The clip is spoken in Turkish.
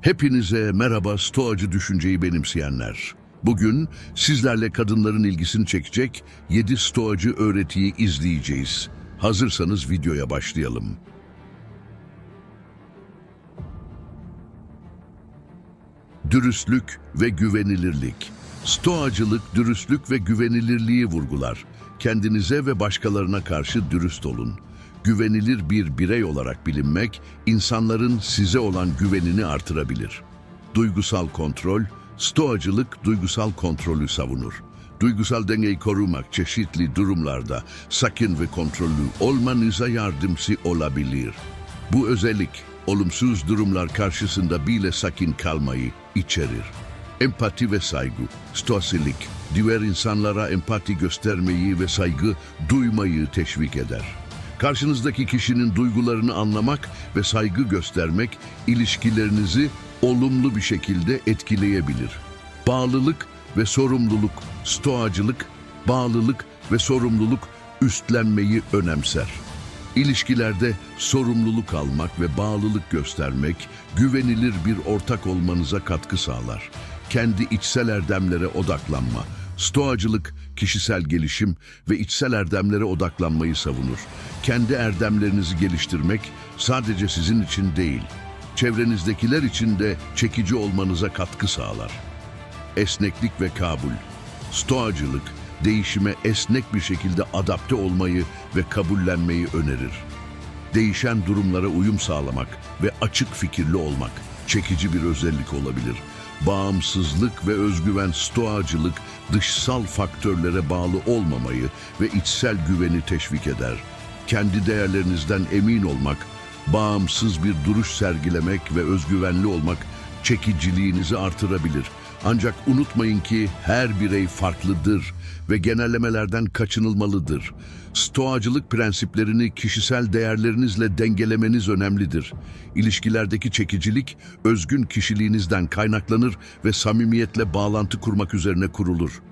Hepinize merhaba Stoacı düşünceyi benimseyenler. Bugün sizlerle kadınların ilgisini çekecek 7 Stoacı öğretiyi izleyeceğiz. Hazırsanız videoya başlayalım. Dürüstlük ve güvenilirlik. Stoacılık dürüstlük ve güvenilirliği vurgular. Kendinize ve başkalarına karşı dürüst olun. Güvenilir bir birey olarak bilinmek, insanların size olan güvenini artırabilir. Duygusal kontrol, Stoacılık duygusal kontrolü savunur. Duygusal dengeyi korumak çeşitli durumlarda sakin ve kontrollü olmanıza yardımcı olabilir. Bu özellik olumsuz durumlar karşısında bile sakin kalmayı içerir. Empati ve saygı, stoasilik, diğer insanlara empati göstermeyi ve saygı duymayı teşvik eder. Karşınızdaki kişinin duygularını anlamak ve saygı göstermek ilişkilerinizi olumlu bir şekilde etkileyebilir. Bağlılık ve sorumluluk, stoacılık, bağlılık ve sorumluluk üstlenmeyi önemser. İlişkilerde sorumluluk almak ve bağlılık göstermek, güvenilir bir ortak olmanıza katkı sağlar. Kendi içsel erdemlere odaklanma, stoacılık, kişisel gelişim ve içsel erdemlere odaklanmayı savunur. Kendi erdemlerinizi geliştirmek sadece sizin için değil, çevrenizdekiler için de çekici olmanıza katkı sağlar. Esneklik ve kabul. Stoacılık, değişime esnek bir şekilde adapte olmayı ve kabullenmeyi önerir. Değişen durumlara uyum sağlamak ve açık fikirli olmak çekici bir özellik olabilir. Bağımsızlık ve özgüven stoacılık dışsal faktörlere bağlı olmamayı ve içsel güveni teşvik eder. Kendi değerlerinizden emin olmak, bağımsız bir duruş sergilemek ve özgüvenli olmak çekiciliğinizi artırabilir. Ancak unutmayın ki her birey farklıdır ve genellemelerden kaçınılmalıdır. Stoacılık prensiplerini kişisel değerlerinizle dengelemeniz önemlidir. İlişkilerdeki çekicilik özgün kişiliğinizden kaynaklanır ve samimiyetle bağlantı kurmak üzerine kurulur.